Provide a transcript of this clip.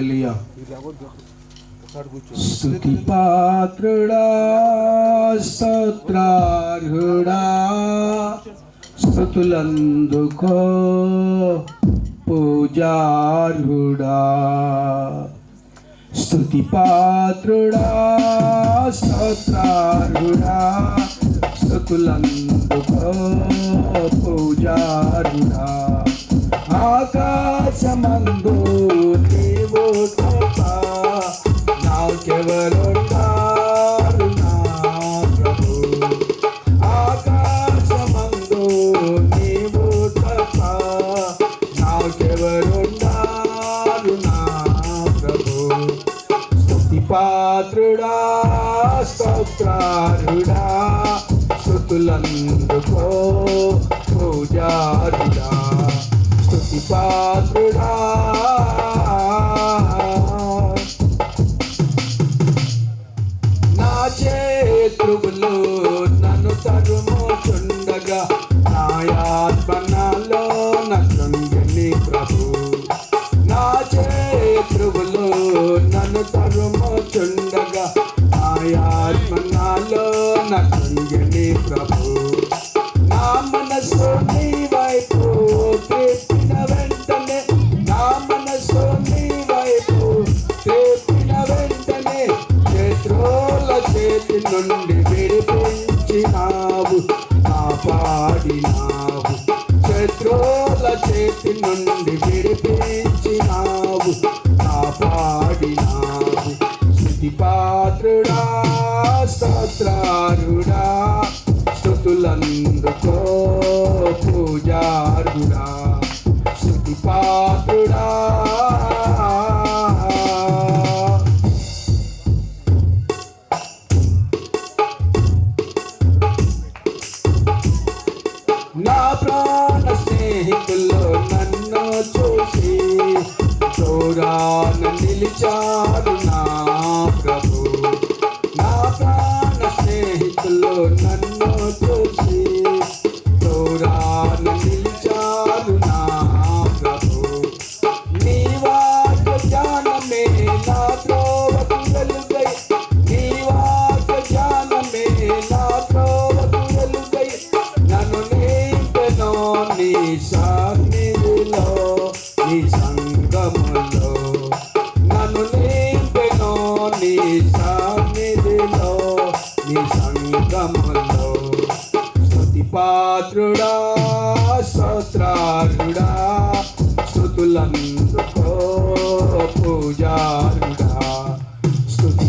लिया। स्तुति पात्रा स्तोत्रार्हुड़ा को पूजार्हुड़ा स्तुति पात्रा स्तोत्रार्हुड़ा स्तुलंदुखो आकाश मंदू నాకెవరున్నారు నా ప్రభు? స్థుతి పాత్రుడా స్తోత్రారుడా స్థుతులందుకో పూజారుడా స్థుతి పాత్రుడా. నా చేతులు నన్ను తరుముచుండగా నా ఆత్మ నాలో నుండి విడిపించినావు కాపాడినావు. శత్రువుల చేతి నుండి విడిపించినావు కాపాడినావు. స్థుతి పాత్రుడా స్తోత్రారుడా స్థుతులందుకో పూజారుడా. స్థుతి స్నేహితుల్లో నన్ను చూసి దూరాన నిలిచారు. నీ సంగములో స్తుతి పాత్రుడా స్తోత్రారుడా స్థుతులందుకో పూజారుడా. స్తుతి